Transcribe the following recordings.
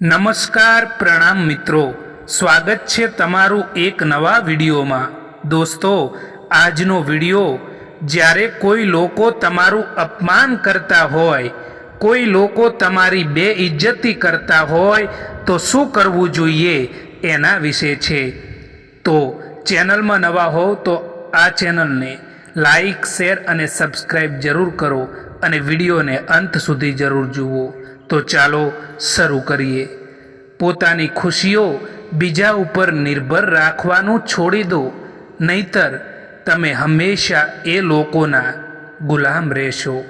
નમસ્કાર પ્રણામ મિત્રો. સ્વાગત છે તમારું એક નવા વિડીયોમાં. દોસ્તો, આજનો વીડિયો, જ્યારે કોઈ લોકો તમારું અપમાન કરતા હોય, કોઈ લોકો તમારી બે ઇજ્જતી કરતા હોય, તો શું કરવું જોઈએ એના વિશે છે. તો ચેનલમાં નવા હોવ તો આ ચેનલને લાઈક, શેર અને સબસ્ક્રાઈબ જરૂર કરો અને વિડીયોને અંત સુધી જરૂર જુઓ. તો ચાલો શરૂ કરીએ. પોતાની ખુશીઓ બીજા ઉપર નિર્ભર રાખવાનું છોડી દો. નહીતર તમે હંમેશા એ લોકોના ગુલામ રહેશો.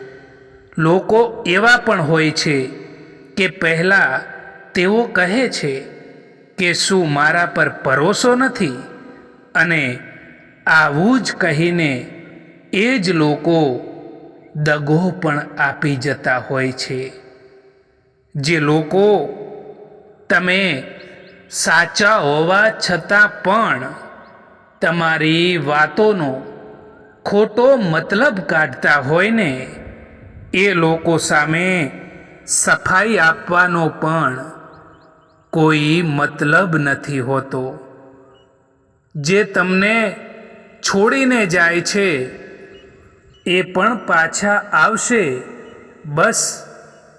લોકો એવા પણ હોય છે કે પહેલાં તેઓ કહે છે કે શું મારા પર ભરોસો નથી? અને આવું જ કહીને એ જ લોકો દગો પણ આપી જતા હોય છે. જે લોકો તમે સાચા હોવા છતાં પણ તમારી વાતોનો ખોટો મતલબ કાઢતા હોય ને, એ લોકો સામે સફાઈ આપવાનો પણ કોઈ મતલબ નથી હોતો. જે તમને છોડીને જાય છે, એ પણ પાછા આવશે. બસ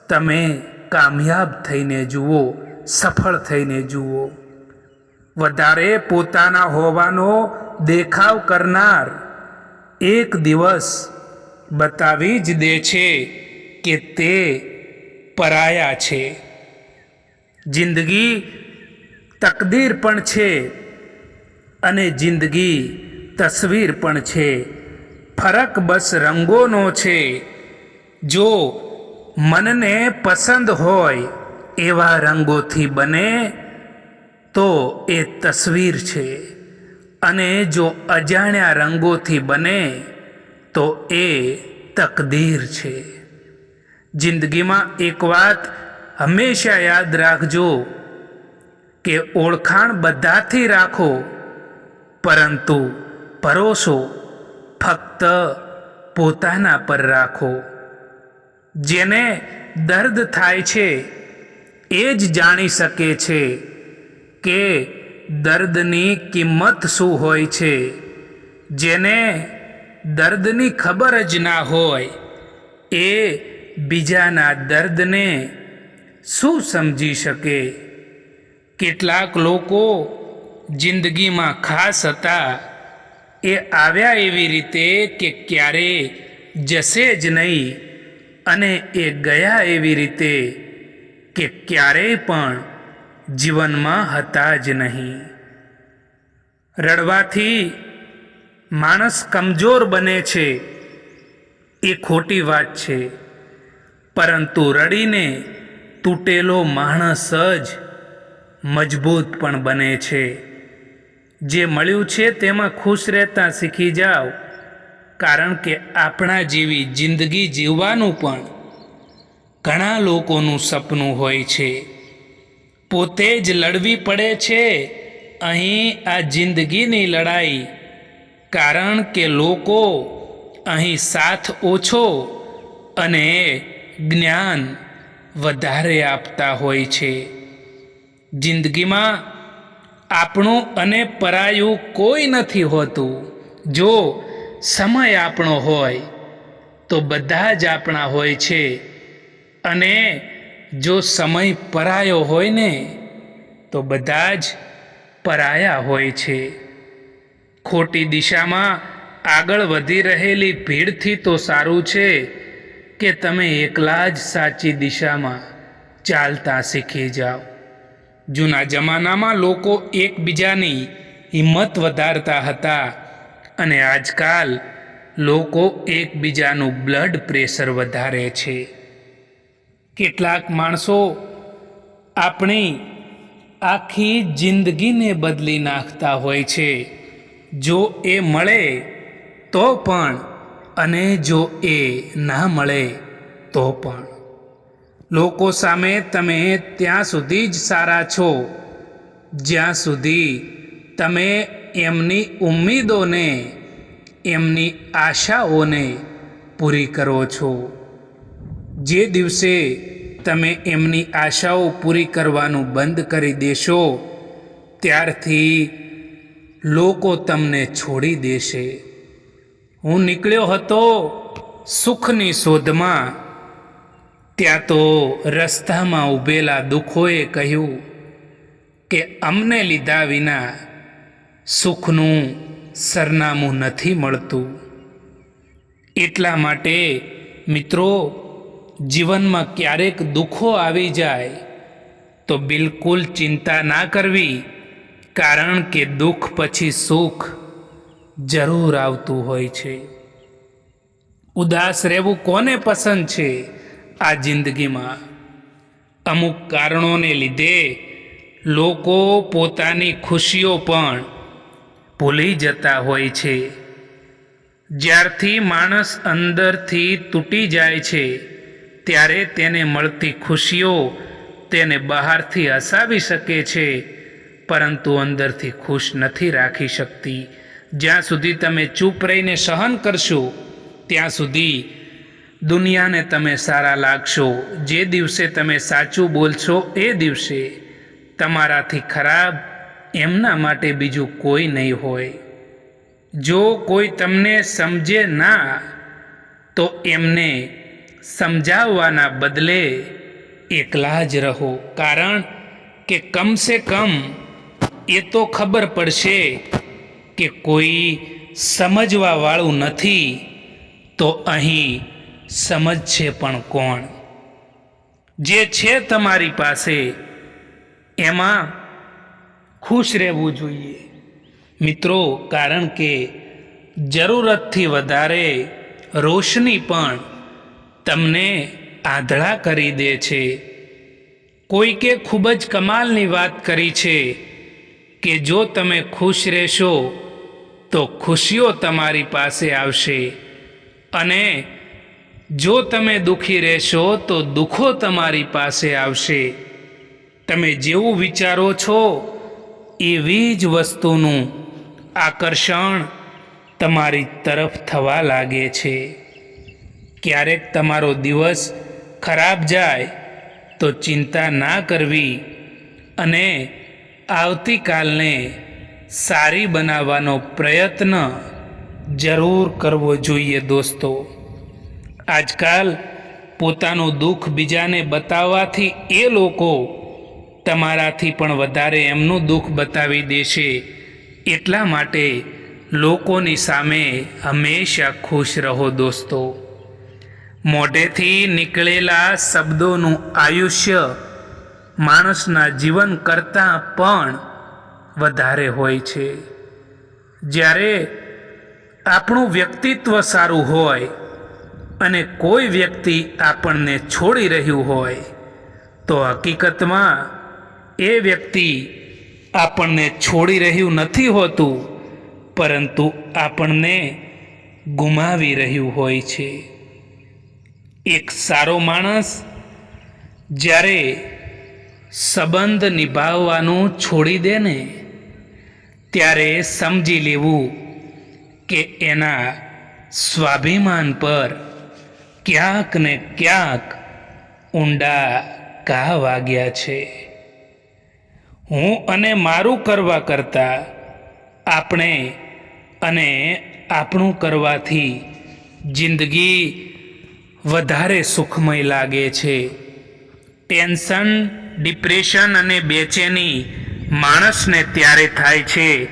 તમે કામયાબ થઈને જુઓ, સફળ થઈને જુઓ. વધારે પોતાના હોવાનો દેખાવ કરનાર એક દિવસ બતાવી જ દે છે કે તે પરાયા છે. જિંદગી તકદીર પણ છે અને જિંદગી તસવીર પણ છે. ફરક બસ રંગોનો છે. જો મનને પસંદ હોય એવા રંગોથી બને, તો એ તસવીર છે. અને જો અજાણ્યા રંગોથી બને, તો એ તકદીર છે. જિંદગીમાં એક વાત હંમેશા યાદ રાખજો કે ઓળખાણ બધાથી રાખો, પરંતુ ભરોસો ફક્ત પોતાના પર રાખો. જેને દર્દ થાય છે, એ જ જાણી શકે છે કે દર્દની કિંમત શું હોય છે. જેને દર્દની ખબર જ ના હોય, એ બીજાના દર્દને શું સમજી શકે? કેટલાક લોકો જિંદગીમાં ખાસ હતા, એ આવ્યા એવી રીતે કે ક્યારે જશે જ નહીં. અને એ ગયા એવી રીતે કે ક્યારેય પણ જીવનમાં હતા જ નહીં. રડવાથી માણસ કમજોર બને છે એ ખોટી વાત છે. પરંતુ રડીને તૂટેલો માણસ જ મજબૂત પણ બને છે. જે મળ્યું છે તેમાં ખુશ રહેતા શીખી જાઓ. કારણ કે આપણા જેવી જિંદગી જીવવાનું પણ ઘણા લોકોનું સપનું હોય છે. પોતે જ લડવી પડે છે. અહીં આ જિંદગીની લડાઈ કારણ કે લોકો અહીં સાથ ઓછો અને જ્ઞાન વધારે આપતા હોય છે. જિંદગીમાં આપણું અને પરાયું કોઈ નથી હોતું. જો સમય આપણો હોય તો બધા જ આપણા હોય છે. અને જો સમય પરાયો હોય ને, તો બધા જ પરાયા હોય છે. ખોટી દિશામાં આગળ વધી રહેલી ભીડથી તો સારું છે કે તમે એકલા જ સાચી દિશામાં ચાલતા શીખી જાઓ. જૂના જમાનામાં લોકો એકબીજાની હિંમત વધારતા હતા. અને આજકાલ લોકો એકબીજાનું બ્લડ પ્રેશર વધારે છે. કેટલાક માણસો આપણી આખી જિંદગીને બદલી નાખતા હોય છે. જો એ મળે તો પણ અને જો એ ના મળે તો પણ. લોકો સામે તમે ત્યાં સુધી જ સારા છો. જ્યાં સુધી તમે એમની ઉમ્મીદોને, એમની આશાઓને પૂરી કરો છો. જે દિવસે તમે એમની આશાઓ પૂરી કરવાનું બંધ કરી દેશો, ત્યારથી લોકો તમને છોડી દેશે. હું નીકળ્યો હતો સુખની શોધમાં. ત્યાં તો રસ્તામાં ઊભેલા દુઃખોએ કહ્યું કે અમને લીધા વિના સુખનું સરનામું નથી મળતું. એટલા માટે મિત્રો, જીવનમાં ક્યારેક દુઃખો આવી જાય તો બિલકુલ ચિંતા ના કરવી, કારણ કે દુઃખ પછી સુખ જરૂર આવતું હોય છે. ઉદાસ રહેવું કોને પસંદ છે આ જિંદગીમાં? અમુક કારણોને લીધે લોકો પોતાની ખુશીઓ પણ ભૂલી જતા હોય છે. જ્યારથી માણસ અંદરથી તૂટી જાય છે, ત્યારે તેને મળતી ખુશીઓ તેને બહારથી હસાવી શકે છે, પરંતુ અંદરથી ખુશ નથી રાખી શકતી. જ્યાં સુધી તમે ચૂપ રહીને સહન કરશો, ત્યાં સુધી દુનિયાને તમે સારા લાગશો. જે દિવસે તમે સાચું બોલશો એ દિવસે તમારાથી ખરાબ એમના માટે બીજું કોઈ નહીં હોય. જો કોઈ તમને સમજે ના, તો એમને સમજાવવાના બદલે એકલા જ રહો. કારણ કે કમસે કમ એ તો ખબર પડશે કે કોઈ સમજવાવાળું નથી, તો અહીં સમજશે પણ કોણ? જે છે તમારી પાસે, એમાં ખુશ રહેવું જોઈએ. મિત્રો, કારણ કે જરૂરતથી વધારે રોશની પણ તમને આધળા કરી દે છે. કોઈકે ખૂબ જ કમાલની વાત કરી છે કે જો તમે ખુશ રહેશો, તો ખુશીઓ તમારી પાસે આવશે. અને જો તમે દુઃખી રહેશો, તો દુઃખો તમારી પાસે આવશે. તમે જેવું વિચારો છો એવી જ વસ્તુનું આકર્ષણ તમારી તરફ થવા લાગે છે. ક્યારેક તમારો દિવસ ખરાબ જાય તો ચિંતા ના કરવી અને આવતીકાલને સારી બનાવવાનો પ્રયત્ન જરૂર કરવો જોઈએ દોસ્તો. આજકાલ પોતાનું દુઃખ બીજાને બતાવવાથી એ લોકો તમારાથી પણ વધારે એમનું દુઃખ બતાવી દેશે. એટલા માટે લોકોની સામે હંમેશા ખુશ રહો દોસ્તો. મોઢેથી નીકળેલા શબ્દોનું આયુષ્ય માણસના જીવન કરતાં પણ વધારે હોય છે. જ્યારે આપણું વ્યક્તિત્વ સારું હોય અને કોઈ વ્યક્તિ આપણને છોડી રહ્યું હોય, તો હકીકતમાં એ વ્યક્તિ આપણને છોડી રહ્યું નથી હોતું, પરંતુ આપણને ગુમાવી રહ્યું હોય છે. એક સારો માણસ જ્યારે સંબંધ નિભાવવાનું છોડી દે ને, ત્યારે સમજી લેવું કે એના સ્વાભિમાન પર ક્યાંક ને ક્યાંક ઊંડા ઘા વાગ્યા છે. હું અને મારું કરવા કરતાં આપણે અને આપણું કરવાથી જિંદગી વધારે સુખમય લાગે છે. ટેન્શન, ડિપ્રેશન અને બેચેની માણસને ત્યારે થાય છે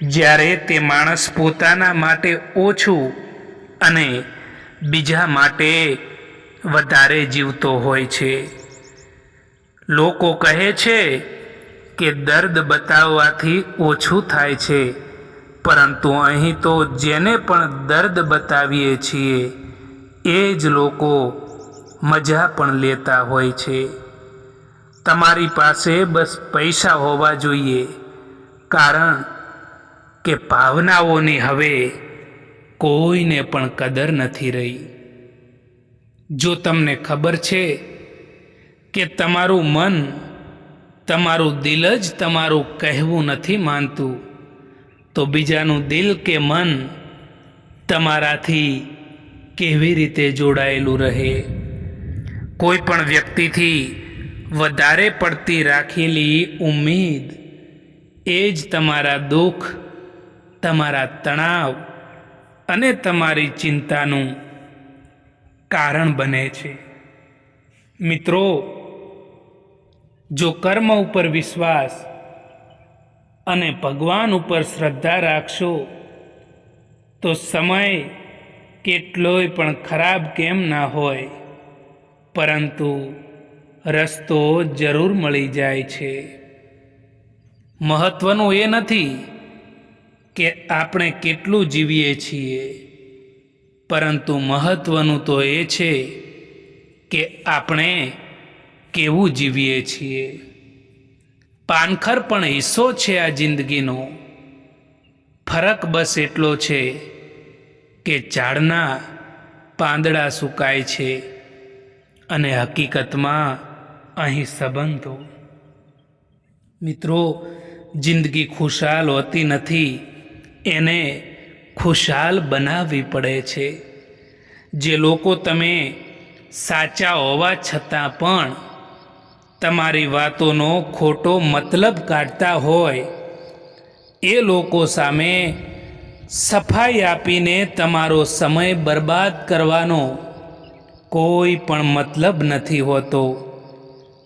જ્યારે તે માણસ પોતાના માટે ઓછું અને બીજા માટે વધારે જીવતો હોય છે. લોકો કહે છે કે દર્દ બતાવવાથી ઓછું થાય છે. પરંતુ અહીં તો જેને પણ દર્દ બતાવીએ છીએ, એ જ લોકો મજા પણ લેતા હોય છે. તમારી પાસે બસ પૈસા હોવા જોઈએ, કારણ કે ભાવનાઓની હવે કોઈને પણ કદર નથી રહી. જો તમને ખબર છે કે તમારું મન તમારું દિલ જ તમારું કહેવું નથી માનતું. તો બીજાનું દિલ કે મન તમારાથી કેવી રીતે જોડાયેલું રહે? કોઈ પણ વ્યક્તિથી વધારે પડતી રાખેલી ઉમ્મીદ એ જ તમારા દુઃખ, તમારા તણાવ અને તમારી ચિંતાનું કારણ બને છે. મિત્રો જો કર્મ ઉપર વિશ્વાસ અને ભગવાન ઉપર શ્રદ્ધા રાખશો, તો સમય કેટલોય પણ ખરાબ કેમ ના હોય, પરંતુ રસ્તો જરૂર મળી જાય છે. મહત્વનું એ નથી કે આપણે કેટલું જીવીએ છીએ, પરંતુ મહત્વનું તો એ છે કે આપણે કેવું જીવીએ છીએ? પાનખર પણ હિસ્સો છે આ જિંદગીનો. ફરક બસ એટલો છે કે ઝાડના પાંદડા સુકાય છે અને હકીકતમાં અહીં સંબંધો. મિત્રો, જિંદગી ખુશાલ હોતી નથી, એને ખુશાલ બનાવવી પડે છે. જે લોકો તમે સાચા હોવા છતાં પણ તમારી વાતોનો ખોટો મતલબ કાઢતા હોય, એ લોકો સામે સફાઈ આપીને તમારો સમય બરબાદ કરવાનો કોઈ પણ મતલબ નથી હોતો.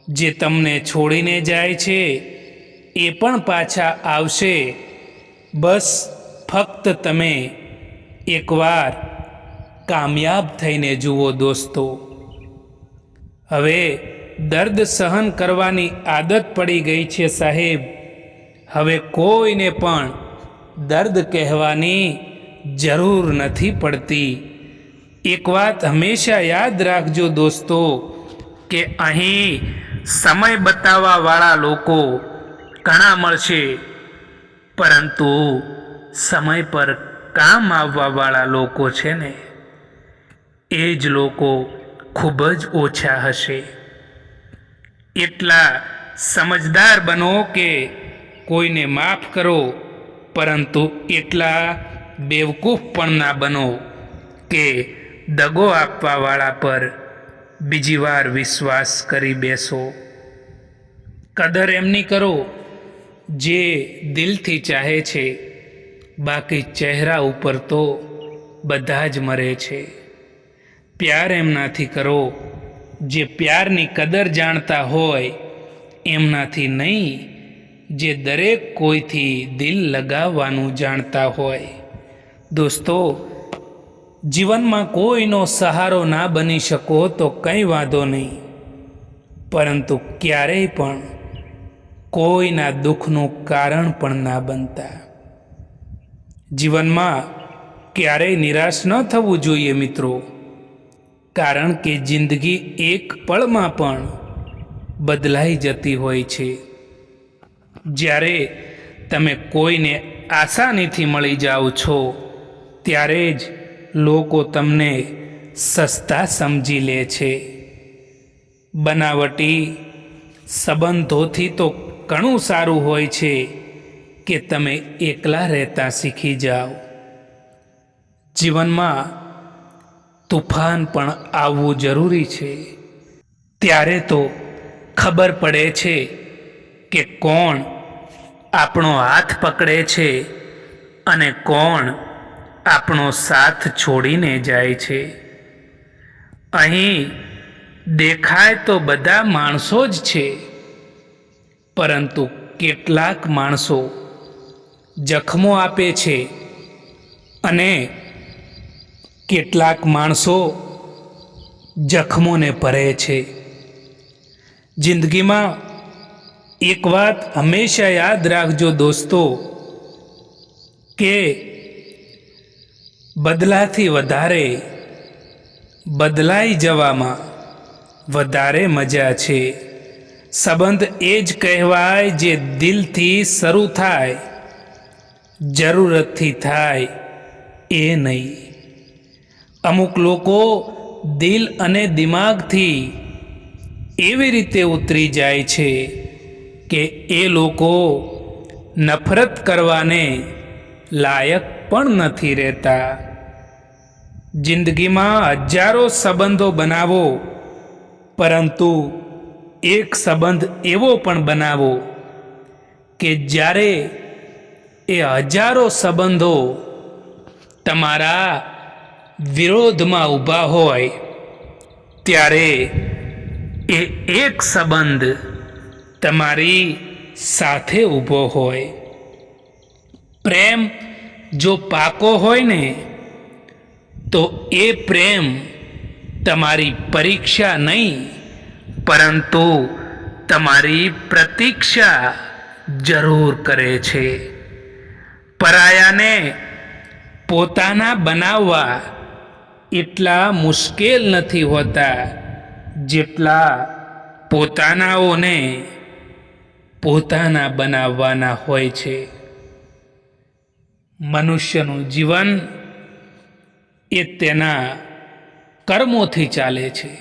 જે તમને છોડીને જાય છે, એ પણ પાછા આવશે. બસ ફક્ત તમે એકવાર કામયાબ થઈને જુઓ દોસ્તો. હવે દર્દ સહન કરવાની આદત પડી ગઈ છે સાહેબ. હવે કોઈને પણ દર્દ કહેવાની જરૂર નથી પડતી. એક વાત હંમેશા યાદ રાખજો દોસ્તો, કે અહીં સમય બતાવવાવાળા લોકો ઘણા મળશે. પરંતુ સમય પર કામ આવવાવાળા લોકો છે ને, એ જ લોકો ખૂબ જ ઓછા હશે. એટલા સમજદાર બનો કે કોઈને માફ કરો, પરંતુ એટલા બેવકૂફ પણ ના બનો કે દગો આપવાવાળા પર બીજી વાર વિશ્વાસ કરી બેસો. કદર એમની કરો જે દિલથી ચાહે છે, બાકી ચહેરા ઉપર તો બધા જ મરે છે. પ્યાર એમનાથી કરો જે પ્યારની કદર જાણતા હોય, એમનાથી નહીં, જે દરેક કોઈથી દિલ લગાવવાનું જાણતા હોય. દોસ્તો, જીવનમાં કોઈનો સહારો ના બની શકો તો કંઈ વાંધો નહીં. પરંતુ ક્યારેય પણ કોઈના દુઃખનું કારણ પણ ના બનતા. જીવનમાં ક્યારેય નિરાશ ન થવું જોઈએ મિત્રો. કારણ કે જિંદગી એક પળમાં પણ બદલાઈ જતી હોય છે. જ્યારે તમે કોઈને આસાનીથી મળી જાઓ છો, ત્યારે જ લોકો તમને સસ્તા સમજી લે છે. બનાવટી સંબંધોથી તો ઘણું સારું હોય છે કે તમે એકલા રહેતા શીખી જાઓ. જીવનમાં તુફાન પણ આવવું જરૂરી છે. ત્યારે તો ખબર પડે છે કે કોણ આપણો હાથ પકડે છે અને કોણ આપણો સાથ છોડીને જાય છે. અહીં દેખાય તો બધા માણસો જ છે, પરંતુ કેટલાક માણસો જખમો આપે છે અને કેટલાક માણસો જખમોને ભરે છે. જિંદગીમાં એક વાત હંમેશા યાદ રાખજો દોસ્તો, કે બદલાથી વધારે બદલાઈ જવામાં વધારે મજા છે. સંબંધ એ જ કહેવાય જે દિલથી શરૂ થાય, જરૂરતથી થાય, એ નહીં. અમુક લોકો દિલ અને દિમાગથી એવી રીતે ઉતરી જાય છે કે એ લોકો નફરત કરવાને લાયક પણ નથી રહેતા. જિંદગીમાં હજારો સંબંધો બનાવો, પરંતુ એક સંબંધ એવો પણ બનાવો કે જ્યારે એ હજારો સંબંધો તમારા વિરોધમાં ઊભા હોય, ત્યારે એ એક સંબંધ તમારી સાથે ઊભો હોય. પ્રેમ જો પાકો હોય ને, તો એ પ્રેમ તમારી પરીક્ષા નહીં, પરંતુ તમારી પ્રતીક્ષા જરૂર કરે છે. પરાયાને પોતાના બનાવવા એટલા મુશ્કેલ નથી હોતા જેટલા પોતાનાઓને પોતાના બનાવવાના હોય છે. મનુષ્યનું જીવન એ તેના કર્મોથી ચાલે છે.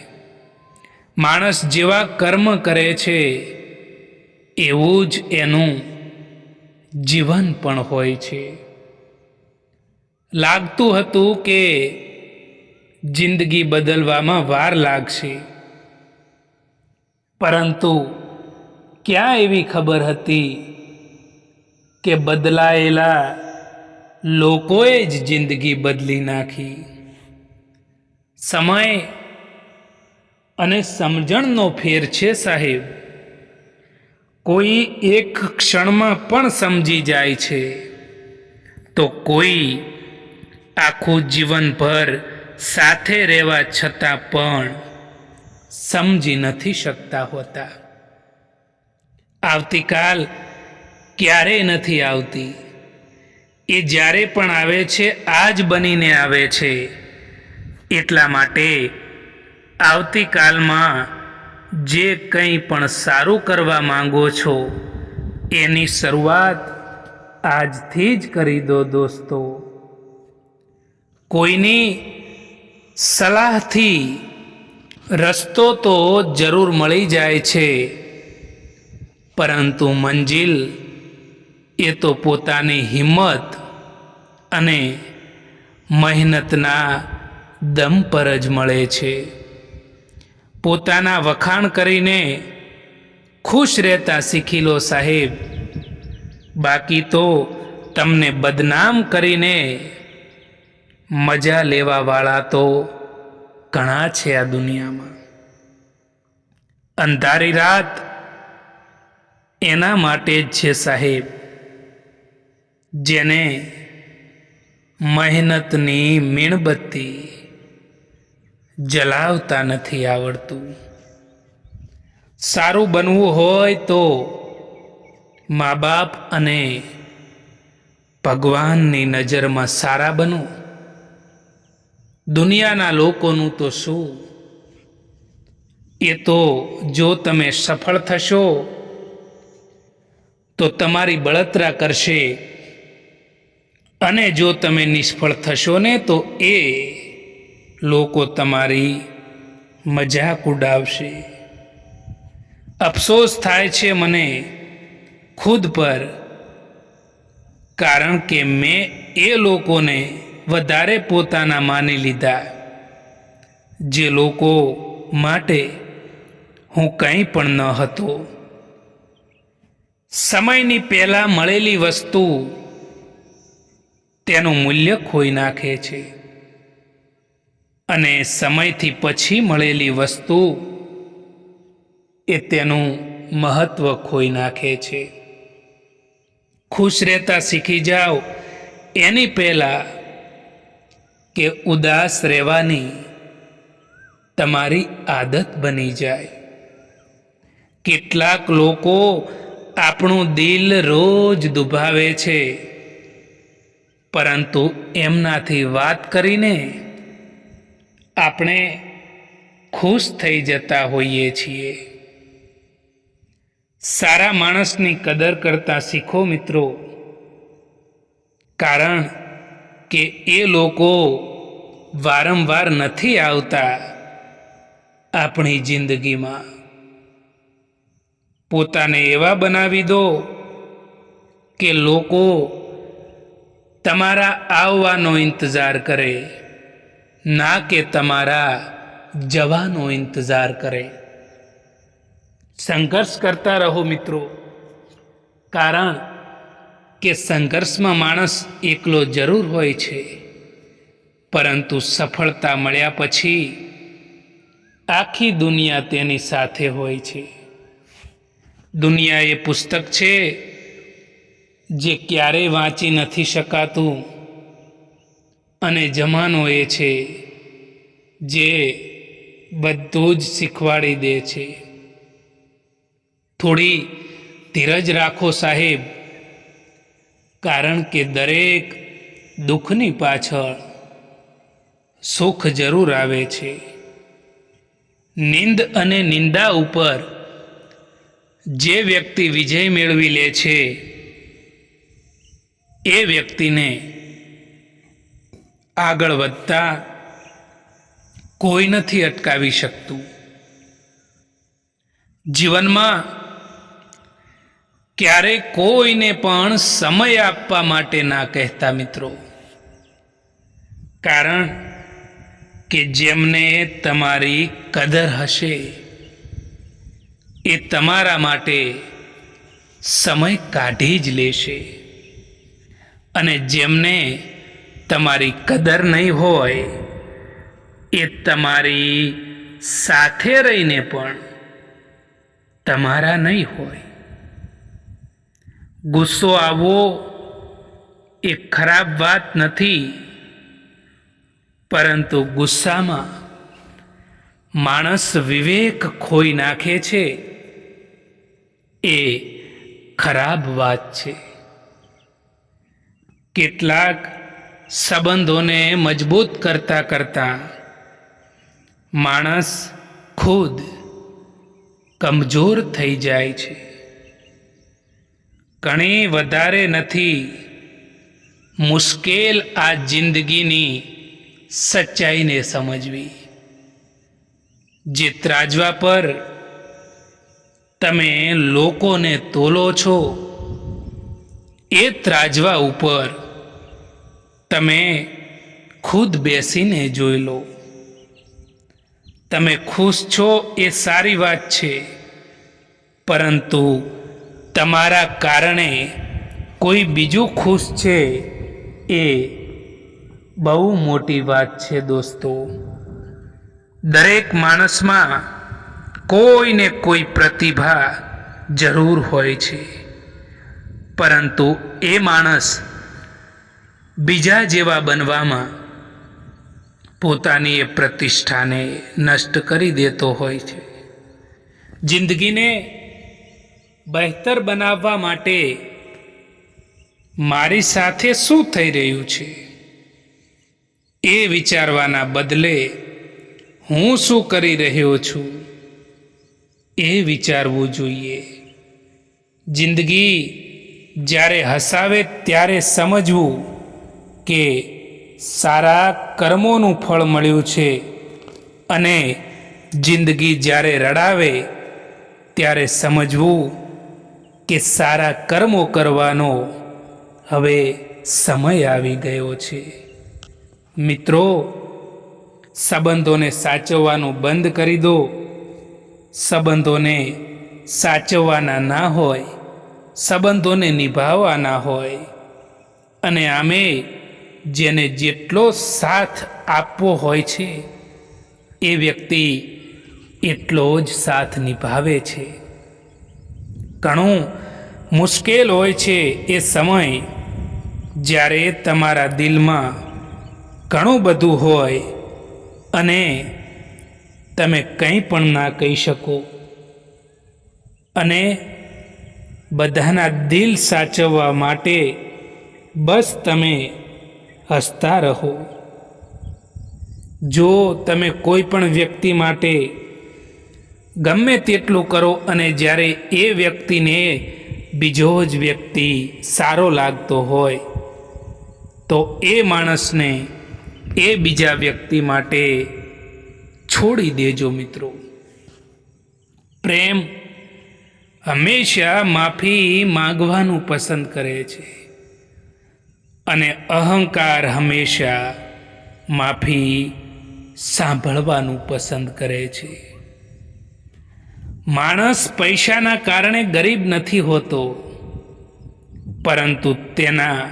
માણસ જેવા કર્મ કરે છે, એવું જ એનું જીવન પણ હોય છે. લાગતું હતું કે જિંદગી બદલવામાં વાર લાગશે. પરંતુ ક્યાં એવી ખબર હતી કે બદલાયેલા લોકોએ જ જિંદગી બદલી નાખી? સમય અને સમજણનો ફેર છે સાહેબ. કોઈ એક ક્ષણમાં પણ સમજી જાય છે. તો કોઈ આખું જીવનભર સાથે રહેવા છતાં પણ સમજી નથી શકતા હોતા. આવતીકાલ ક્યારેય નથી આવતી. એ જ્યારે પણ આવે છે, આજ બનીને આવે છે. એટલા માટે આવતીકાલમાં જે કંઈ પણ સારું કરવા માંગો છો, એની શરૂઆત આજથી જ કરી દો દોસ્તો. કોઈની સલાહથી રસ્તો તો જરૂર મળી જાય છે, પરંતુ મંજિલ એ તો પોતાની હિંમત અને મહેનતના દમ પર જ મળે છે. પોતાના વખાણ કરીને ખુશ રહેતા શીખી લો સાહેબ, બાકી તો તમને બદનામ કરીને મજા લેવાવાળા તો ઘણા છે આ દુનિયામાં. અંધારી રાત એના માટે જ છે સાહેબ, જેને મહેનતની મીણબત્તી જલાવતા નથી આવડતું. સારું બનવું હોય તો મા બાપ અને ભગવાનની નજરમાં સારા બનો. દુનિયાના લોકોનું તો શું? એ તો જો તમે સફળ થશો, તો તમારી બળતરા કરશે. અને જો તમે નિષ્ફળ થશો ને, તો એ લોકો તમારી મજાક ઉડાવશે. અફસોસ થાય છે મને ખુદ પર, કારણ કે મેં એ લોકોને વધારે પોતાના માની લીધા. જે લોકો માટે હું કંઈ પણ ન હતો. સમયની પહેલાં મળેલી વસ્તુ તેનું મૂલ્ય ખોઈ નાખે છે. અને સમયથી પછી મળેલી વસ્તુ એ તેનું મહત્વ ખોઈ નાખે છે. ખુશ રહેતા શીખી જાઓ. એની પહેલાં કે ઉદાસ રહેવાની તમારી આદત બની જાય. કેટલાક લોકો આપણું દિલ રોજ દુભાવે છે, પરંતુ એમનાથી વાત કરીને આપણે ખુશ થઈ જતા હોઈએ છીએ. સારા માણસની કદર કરતા શીખો મિત્રો, કારણ કે એ લોકો વારંવાર નથી આવતા આપણી જિંદગીમાં. પોતાને એવા બનાવી દો કે લોકો તમારા આવવાનો ઇંતજાર કરે, ના કે તમારા જવાનો ઇંતજાર કરે. સંઘર્ષ કરતા રહો મિત્રો, કારણ કે સંઘર્ષમાં માણસ એકલો જરૂર હોય છે. પરંતુ સફળતા મળ્યા પછી આખી દુનિયા તેની સાથે હોય છે. દુનિયા એ પુસ્તક છે જે ક્યારેય વાંચી નથી શકાતું અને જમાનો એ છે જે બધું જ શીખવાડી દે છે. થોડી ધીરજ રાખો સાહેબ. કારણ કે દરેક દુઃખની પાછળ સુખ જરૂર આવે છે. નિંદ અને નિંદા ઉપર જે વ્યક્તિ વિજય મેળવી લે છે, એ વ્યક્તિને આગળ વધતા કોઈ નથી અટકાવી શકતું. જીવનમાં ક્યારેય કોઈને પણ સમય આપવા માટે ના કહેતા મિત્રો. કારણ કે જેમને તમારી કદર હશે, એ તમારા માટે સમય કાઢી જ લેશે. અને જેમને તમારી કદર નહીં હોય, એ તમારી સાથે રહીને પણ તમારા નહીં હોય. ગુસ્સો આવવો એ ખરાબ વાત નથી. પરંતુ ગુસ્સામાં માણસ વિવેક ખોઈ નાખે છે એ ખરાબ વાત છે. કેટલાક સંબંધોને મજબૂત કરતા કરતા માણસ ખુદ કમજોર થઈ જાય છે. ઘણી વધારે નથી. મુશ્કેલ આ જિંદગીની સચ્ચાઈને સમજવી. જે ત્રાજવા પર તમે લોકોને તોલો છો. એ ત્રાજવા ઉપર તમે ખુદ બેસીને જોઈ લો. તમે ખુશ છો એ સારી વાત છે. પરંતુ તમારા કારણે કોઈ બીજું ખુશ છે એ બહુ મોટી વાત છે દોસ્તો. દરેક માણસમાં કોઈને કોઈ પ્રતિભા જરૂર હોય છે. પરંતુ એ માણસ બીજા જેવા બનવામાં પોતાની એ પ્રતિષ્ઠાને નષ્ટ કરી દેતો હોય છે. જિંદગીને બહેતર બનાવવા માટે મારી સાથે શું થઈ રહ્યું છે? એ વિચારવાના બદલે હું શું કરી રહ્યો છું? એ વિચારવું જોઈએ. જિંદગી જ્યારે હસાવે ત્યારે સમજવું કે સારા કર્મોનું ફળ મળ્યું છે અને જિંદગી જ્યારે રડાવે ત્યારે સમજવું કે સારા કર્મો કરવાનો હવે સમય આવી ગયો છે. મિત્રો, સંબંધોને સાચવવાનું બંધ કરી દો. સંબંધોને સાચવવાના ના હોય, સંબંધોને નિભાવવાના હોય. અને આમે જેને જેટલો સાથ આપવો હોય છે, એ વ્યક્તિ એટલો જ સાથ નિભાવે છે. ઘણું મુશ્કેલ હોય છે એ સમય જ્યારે તમારા દિલમાં ઘણું બધું હોય અને તમે કંઈ પણ ના કહી શકો. અને બધાના દિલ સાચવવા માટે બસ તમે હસતા રહો. જો તમે કોઈ પણ વ્યક્તિ માટે ગમે તેટલું કરો અને જ્યારે એ વ્યક્તિને બીજો જ વ્યક્તિ સારો લાગતો હોય, તો એ માણસને એ બીજા વ્યક્તિ માટે છોડી દેજો મિત્રો. પ્રેમ હંમેશા માફી માંગવાનું પસંદ કરે છે અને અહંકાર હંમેશા માફી સાંભળવાનું પસંદ કરે છે. માણસ પૈસાના કારણે ગરીબ નથી હોતો, પરંતુ તેના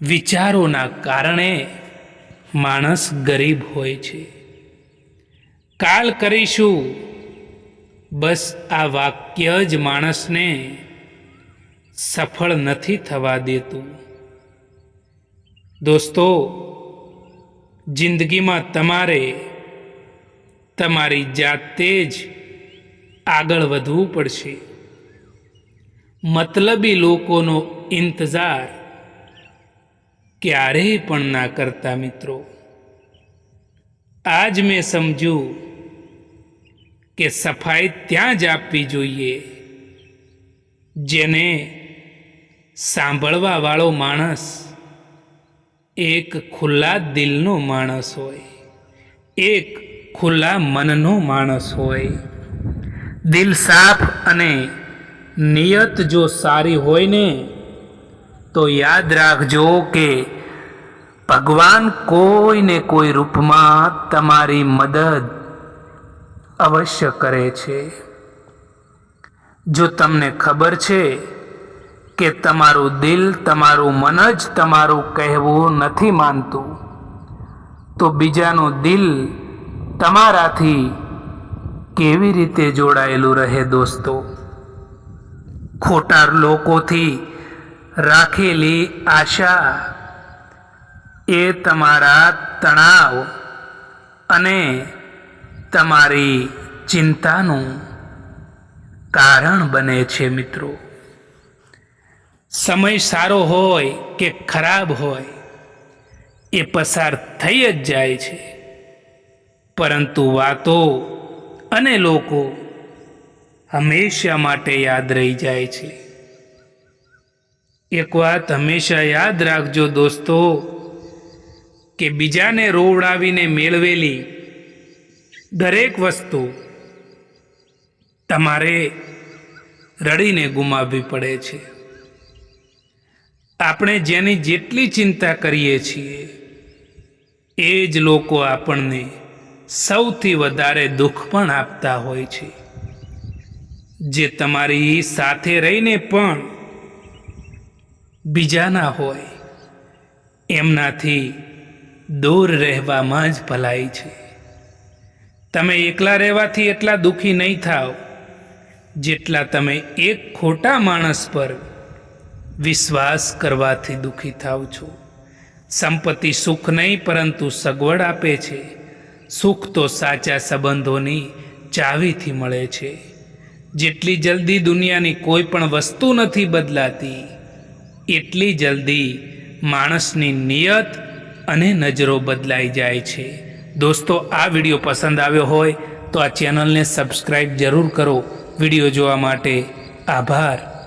વિચારોના કારણે માણસ ગરીબ હોય છે. કાલ કરીશું. બસ આ વાક્ય જ માણસને સફળ નથી થવા દેતું. દોસ્તો, જિંદગીમાં તમારે તમારી જાતે જ આગળ વધવું પડશે. મતલબી લોકોનો ઇંતજાર ક્યારેય પણ ના કરતા મિત્રો. આજ મેં સમજ્યું કે સફાઈ ત્યાં જ આપવી જોઈએ, જેને સાંભળવાવાળો માણસ એક ખુલ્લા દિલનો માણસ હોય, એક ખુલ્લા મનનો માણસ હોય. દિલ સાફ અને નિયત જો સારી હોય ને, તો યાદ રાખજો કે ભગવાન કોઈને કોઈ રૂપમાં તમારી મદદ અવશ્ય કરે છે. જો તમને ખબર છે કે તમારું દિલ, તમારું મન જ તમારું કહેવું નથી માનતું, તો બીજાનું દિલ તમારાથી કેવી રીતે જોડાયેલું રહે દોસ્તો? ખોટા લોકોથી રાખેલી આશા એ તમારા તણાવ અને તમારી ચિંતાનું કારણ બને છે મિત્રો. સમય સારો હોય કે ખરાબ હોય, એ પસાર થઈ જ જાય છે. પરંતુ વાતો અને લોકો હંમેશા માટે યાદ રહી જાય છે. એક વાત હંમેશા યાદ રાખજો દોસ્તો, કે બીજાને રોવડાવીને મેળવેલી દરેક વસ્તુ તમારે રડીને ગુમાવવી પડે છે. આપણે જેની જેટલી ચિંતા કરીએ છીએ, એ જ લોકો આપણને સૌથી વધારે દુઃખ પણ આપતા હોય છે. જે તમારી સાથે રહીને પણ બીજાના હોય, એમનાથી દૂર રહેવામાં જ ભલાઈ છે. તમે એકલા રહેવાથી એટલા દુઃખી નહીં થાવ, જેટલા તમે એક ખોટા માણસ પર વિશ્વાસ કરવાથી દુઃખી થાવ છો. સંપત્તિ સુખ નહીં, પરંતુ સગવડ આપે છે. સુખ તો સાચા સંબંધોની ચાવીથી મળે છે. જેટલી જલ્દી દુનિયાની કોઈ પણ વસ્તુ નથી બદલાતી, એટલી જલ્દી માણસની નિયત અને નજરો બદલાઈ જાય છે. દોસ્તો, આ વીડિયો પસંદ આવ્યો હોય તો આ ચેનલને સબસ્ક્રાઈબ જરૂર કરો. વીડિયો જોવા માટે આભાર.